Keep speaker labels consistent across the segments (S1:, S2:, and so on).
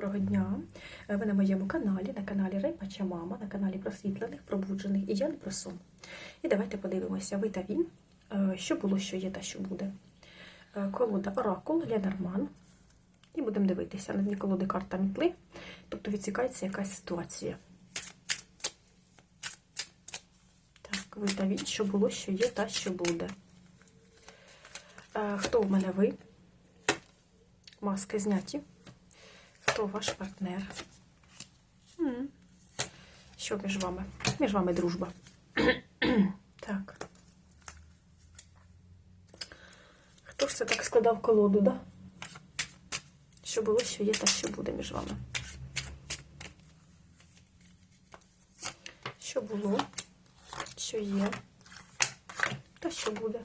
S1: Доброго дня! Е, Ви на моєму каналі, на каналі Рейпача Мама, на каналі просвітлених, пробуджених і я не про сон. І давайте подивимося, ви та він, е, що було, що є та що буде. Е, Колода Оракул, Ленорман. І будемо дивитися. На дні колоди карта мітли, тобто відсікається якась ситуація. Так, ви та він, що було, що є та що буде. Хто в мене ви? Маски зняті. Хто ваш партнер? Що між вами? Між вами дружба. так. Хто ж це так складав колоду, да? Що було, що є, та що буде між вами? Що було, що є, та що буде.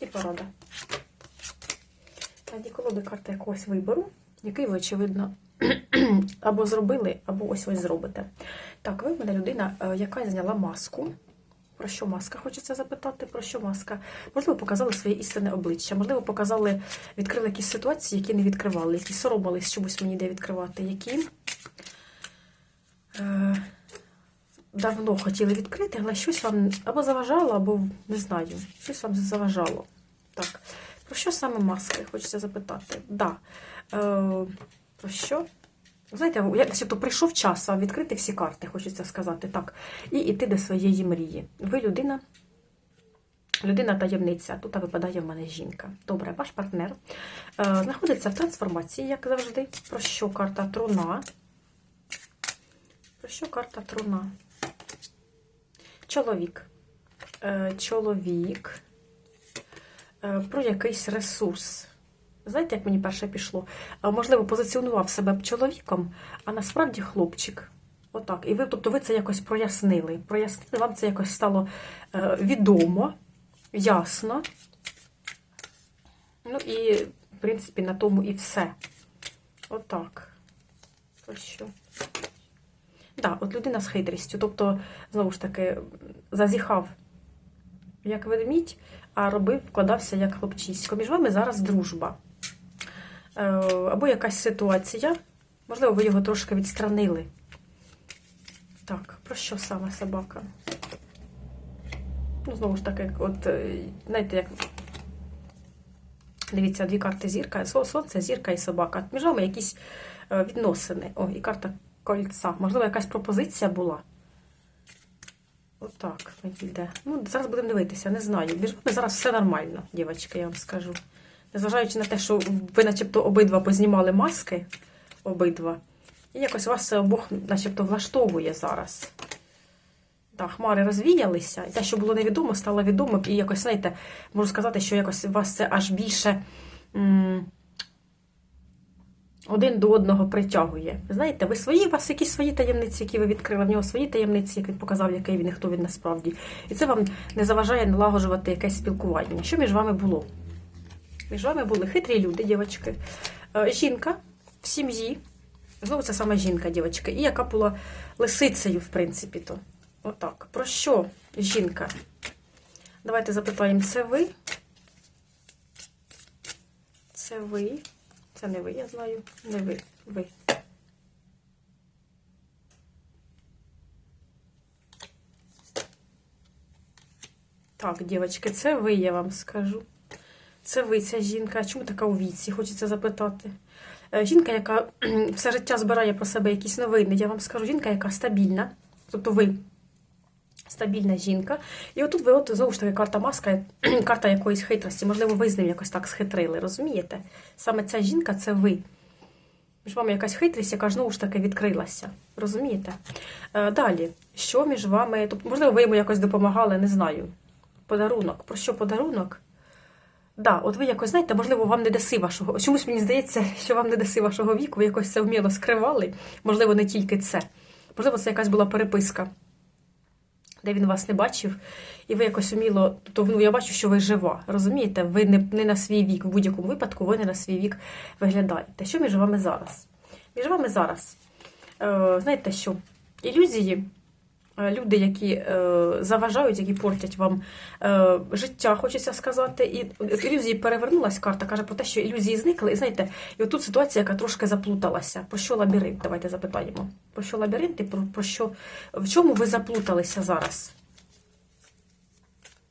S1: І порада. Тоді колоди карта якогось вибору який ви, очевидно, або зробили, або ось ось зробите. Так, ви в мене людина, е, яка зняла маску. Про що маска? Хочеться запитати, про що маска? Можливо, показали своє істинне обличчя, можливо, показали, відкрили якісь ситуації, які не відкривали, які соромились чомусь мені де відкривати, які е, давно хотіли відкрити, але щось вам або заважало, або не знаю, щось вам заважало. Що саме маски? Хочеться запитати. Да. Е, про що? Знаєте, я начебто прийшов час відкрити всі карти, хочеться сказати так, і йти до своєї мрії. Ви людина, людина таємниця. Тут випадає в мене жінка. Добре, ваш партнер е, знаходиться в трансформації, як завжди. Про що карта труна? Про що карта труна? Чоловік. Е, чоловік. Е, про якийсь ресурс. Знаєте, як мені перше пішло? Можливо, позиціонував себе чоловіком, а насправді хлопчик. Отак. І ви, тобто, ви це якось прояснили. Прояснили, вам це якось стало е, відомо, ясно. Ну і, в принципі, на тому і все. Отак. Про що? Так, от людина з хитрістю. Тобто, знову ж таки, зазіхав як ведмідь, а робив, вкладався як хлопчисько. Між вами зараз дружба. Е, Або якась ситуація. Можливо, ви його трошки відстранили. Так, про що саме собака? Ну, знову ж таки, от, е, знаєте, як. Дивіться, дві карти зірка, сонце, зірка і собака. Між вами якісь е, відносини. О, і карта кольця. Можливо, якась пропозиція була. Отак йде. Ну, зараз будемо дивитися, не знаю. Між зараз все нормально, дівчатки, я вам скажу. Незважаючи на те, що ви начебто обидва познімали маски, обидва, і якось вас це обох начебто влаштовує зараз. Так, хмари розвіялися, і те, що було невідомо, стало відомо, і якось, знаєте, можу сказати, що якось вас це аж більше м один до одного притягує. Знаєте, ви свої, у вас якісь свої таємниці, які ви відкрили, в нього свої таємниці, як він показав, який він і хто він насправді. І це вам не заважає налагоджувати якесь спілкування. Що між вами було? Між вами були хитрі люди, дівчатки. Е, Жінка в сім'ї. Знову це саме жінка, дівчатки, і яка була лисицею, в принципі, то. Отак. Про що жінка? Давайте запитаємо, це ви? Це ви? Це не ви, я знаю. Не ви. Ви. Так, дівчатки, це ви, я вам скажу. Це ви, ця жінка. Чому така у віці? Хочеться запитати. Е, Жінка, яка все життя збирає про себе якісь новини, я вам скажу, жінка, яка стабільна. Тобто ви стабільна жінка. І отут ви от знову ж таки карта маска, карта якоїсь хитрості. Можливо, ви з ним якось так схитрили, розумієте? Саме ця жінка це ви. Між вами якась хитрість, яка знову ж таки відкрилася. Розумієте? Е, Далі, що між вами? Тобто, можливо, ви йому якось допомагали, не знаю. Подарунок. Про що подарунок? Да, от ви якось знаєте, можливо, вам не даси вашого. Чомусь мені здається, що вам не даси вашого віку, ви якось це вміло скривали. Можливо, не тільки це. Можливо, це якась була переписка, де він вас не бачив, і ви якось уміло. то ну, я бачу, що ви жива. Розумієте? Ви не, не на свій вік. В будь-якому випадку ви не на свій вік виглядаєте. Що між вами зараз? Між вами зараз, е, знаєте що? Ілюзії люди, які е, заважають, які портять вам е, життя, хочеться сказати. І ілюзії перевернулась карта, каже про те, що ілюзії зникли. І знаєте, і отут ситуація, яка трошки заплуталася. Про що лабіринт? Давайте запитаємо. Про що лабіринт і про, про що в чому ви заплуталися зараз?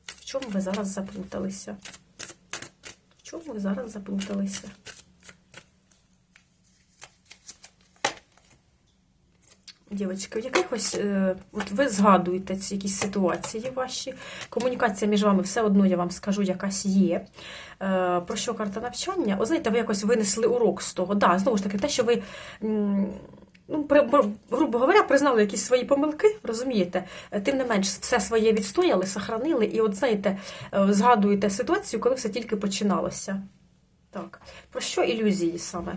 S1: В чому ви зараз заплуталися? В чому ви зараз заплуталися? Дівчатки, в якихось, е, от ви згадуєте ці якісь ситуації ваші. Комунікація між вами все одно, я вам скажу, якась є. Е, про що карта навчання? О, знаєте, ви якось винесли урок з того. Да, знову ж таки, те, що ви. Ну, грубо говоря, признали якісь свої помилки, розумієте? Е, Тим не менш, все своє відстояли, сохранили, і от знаєте, згадуєте ситуацію, коли все тільки починалося. Так, про що ілюзії саме?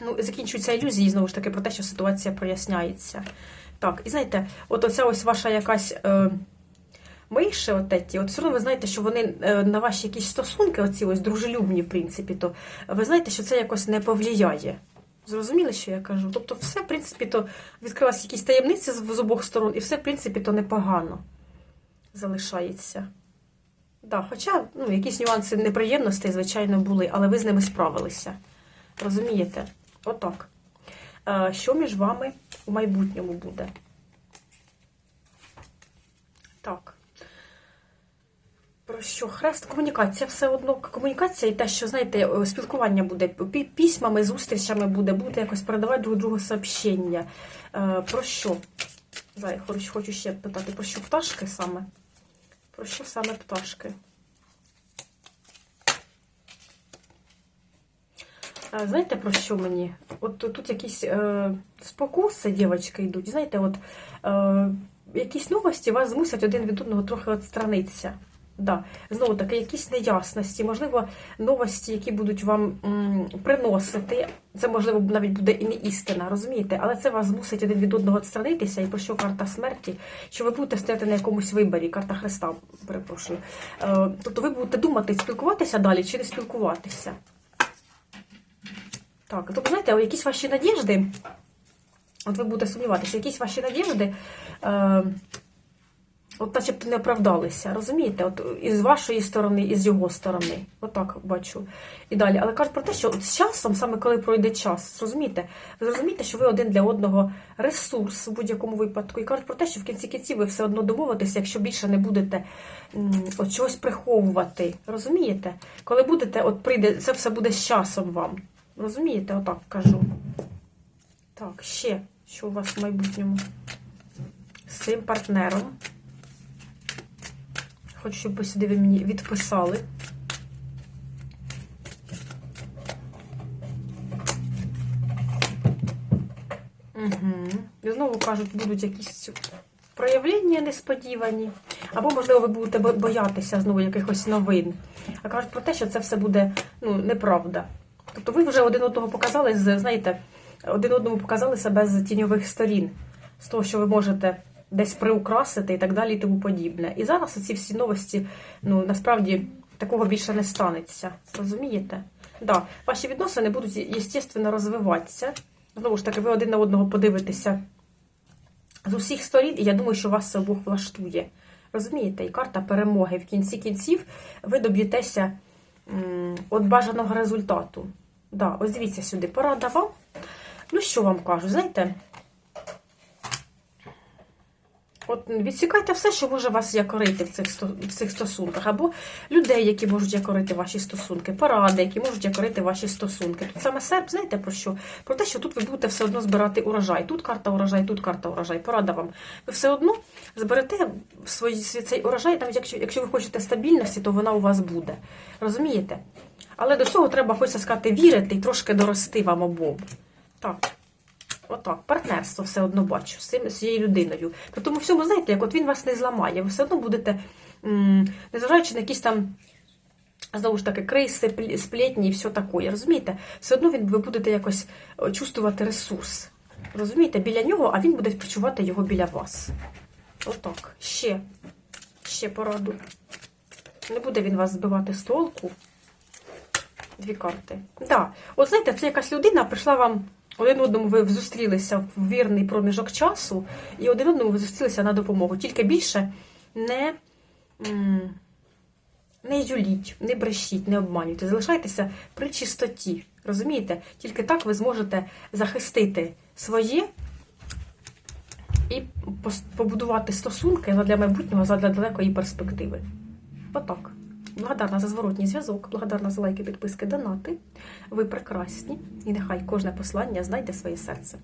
S1: Ну, закінчуються ілюзії, знову ж таки, про те, що ситуація проясняється. Так, і знаєте, от оця ось ваша якась е, миші, от ті, от все одно ви знаєте, що вони е, на ваші якісь стосунки, оці ось дружелюбні, в принципі, то ви знаєте, що це якось не повлияє. Зрозуміли, що я кажу? Тобто, все, в принципі, то відкрилися якісь таємниці з обох сторон, і все, в принципі, то непогано залишається. Да, хоча ну, якісь нюанси неприємностей, звичайно, були, але ви з ними справилися. Розумієте? Отак. Е, Що між вами у майбутньому буде? Так. Про що? Хрест, комунікація все одно. Комунікація і те, що, знаєте, е, спілкування буде письмами, зустрічами буде, буде якось передавати друг другу сообщення. Е, Про що? Хочу, хочу ще питати, про що пташки саме? Про що саме пташки? Знаєте, про що мені? От тут якісь е, спокуси, дівчатки, йдуть. Знаєте, от е, якісь новості вас змусять один від одного трохи відстранитися. Да. Знову таки, якісь неясності, можливо, новості, які будуть вам м, приносити. Це, можливо, навіть буде і не істина, розумієте? Але це вас змусить один від одного відстранитися. І про що карта смерті? Що ви будете стояти на якомусь виборі, карта Христа, перепрошую. Е, тобто ви будете думати, спілкуватися далі чи не спілкуватися. Так, тобто, знаєте, якісь ваші надіжди, от ви будете сумніватися, якісь ваші надіжди, е, от начебто не оправдалися, розумієте? От із вашої сторони, і з його сторони. Отак бачу. І далі. Але кажуть про те, що от з часом, саме коли пройде час, розумієте, ви зрозумієте, що ви один для одного ресурс в будь-якому випадку. І кажуть про те, що в кінці кінці ви все одно домовитеся, якщо більше не будете от чогось приховувати. Розумієте? Коли будете, от прийде, це все буде з часом вам. Розумієте, отак кажу. Так, ще, що у вас в майбутньому? З цим партнером. Хочу, щоб ви сюди ви мені відписали. Угу. І знову кажуть, будуть якісь проявлення несподівані. Або, можливо, ви будете боятися знову якихось новин. А кажуть про те, що це все буде ну, неправда. Тобто ви вже один одного показали, знаєте, один одному показали себе з тіньових сторін, з того, що ви можете десь приукрасити і так далі, і тому подібне. І зараз ці всі новості, ну насправді такого більше не станеться. Розумієте? Да, ваші відносини будуть, естественно, розвиватися. Знову ж таки, ви один на одного подивитеся з усіх сторін, і я думаю, що вас це обох влаштує. Розумієте? І карта перемоги. В кінці кінців ви доб'єтеся от бажаного результату. Да, ось дивіться сюди, порада вам. Ну, що вам кажу, знаєте? От відсікайте все, що може вас якорити в цих, в цих стосунках, або людей, які можуть якорити ваші стосунки, поради, які можуть якорити ваші стосунки. Тут саме серп, знаєте про що? Про те, що тут ви будете все одно збирати урожай. Тут карта урожай, тут карта урожай. Порада вам. Ви все одно зберете свій цей урожай, навіть якщо, якщо ви хочете стабільності, то вона у вас буде. Розумієте? Але до цього треба, хочеться сказати, вірити і трошки дорости вам обом. Так. Отак, партнерство все одно бачу з цією людиною. Тому всьому, знаєте, як от він вас не зламає, ви все одно будете, незважаючи на якісь там, знову ж таки, плі- сплетні і все таке, розумієте? Все одно він, ви будете якось е, чувствувати ресурс. Розумієте, біля нього, а він буде відчувати його біля вас. Отак. Ще. Ще пораду. Не буде він вас збивати з толку. Дві карти. Да. От знаєте, це якась людина прийшла вам один одному ви зустрілися в вірний проміжок часу, і один одному ви зустрілися на допомогу. Тільки більше не, не юліть, не брешіть, не обманюйте. Залишайтеся при чистоті. Розумієте? Тільки так ви зможете захистити своє і побудувати стосунки задля майбутнього, задля далекої перспективи. Отак. Благодарна за зворотній зв'язок, благодарна за лайки, підписки, донати. Ви прекрасні, і нехай кожне послання знайде своє серце.